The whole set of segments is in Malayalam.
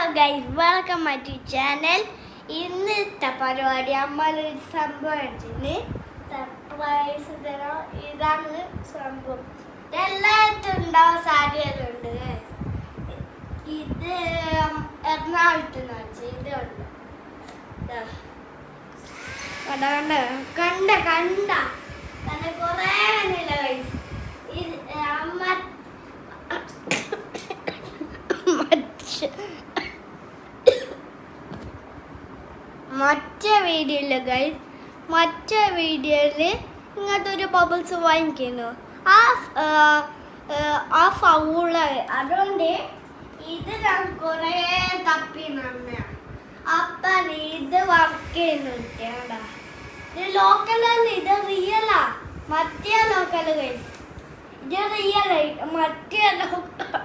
Hello guys welcome my to channel ഇന്നത്തെ പരിപാടി അമ്മയുടെ സംഭവം എടുത്തിന് സർപ്രൈസ് തരാം ഇതാണ് സംഭവം. എല്ലായിടത്തും ഉണ്ടാവും സാധ്യതയുണ്ട്. ഇത് എറണാകുളത്ത് വെച്ച് ഇതുണ്ട്. കണ്ട കണ്ട കണ്ട കണ്ട. കുറേ കണ്ടില്ല ഗൈസ് ഇത് അമ്മ മറ്റേ വീഡിയോയിൽ ഗൈസ് മറ്റേ വീഡിയോയിൽ ഇങ്ങനത്തെ ഒരു ബബിൾസ് വാങ്ങിക്കുന്നു ആ ആ, ഫൗൾ അതുകൊണ്ട് ഇത് ഞാൻ കുറേ തപ്പി നന്ന അപ്പം ഇത് വർക്ക് ചെയ്യുന്നുണ്ട് കേടാ ഇത് ലോക്കലാണ് ഇത് റിയലാ മറ്റേ ലോക്കൽ ഗൈസ് ഇത് റിയലായി മറ്റേ ലോക്കൽ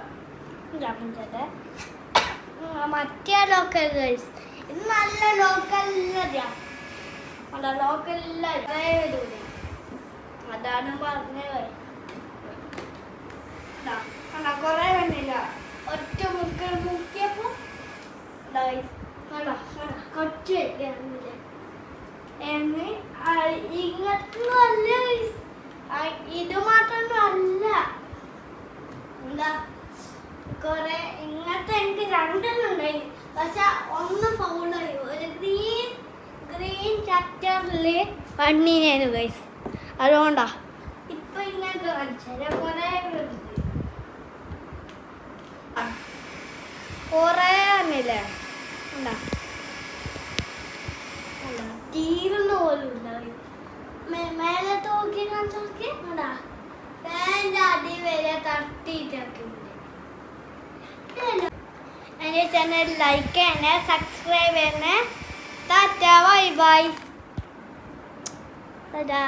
മറ്റേ ലോക്കൽ ഗൈസ് ഇത് നല്ല ലോക്കൽ അല്ല ലോക്കൽ വരൂല അതാണ് പറഞ്ഞത് കൊറേ കണ്ടില്ല. ഒറ്റ മുക്ക മുക്കിയപ്പോ കൊച്ചു ഇങ്ങനത്തെ. ആ, ഇത് മാത്രമൊന്നും അല്ല. എന്താ? കൊറേ ഇങ്ങനത്തെ എനിക്ക് രണ്ടെണ്ണം ഉണ്ടായി. പക്ഷെ ഒന്ന് ചാപ്റ്ററിൽ പണ്ണിനേനു ഗൈസ് അതുകൊണ്ടാ. ഇപ്പൊ കൊറേ ആണില്ലേ? ഉണ്ടാ? തീരുന്ന പോലും ഇല്ല മേലെ തോക്കി ചാനൽ ലൈക്ക് ചെയ്യണേ സബ്സ്ക്രൈബ് ചെയ്യണേ. Tata bye bye Tata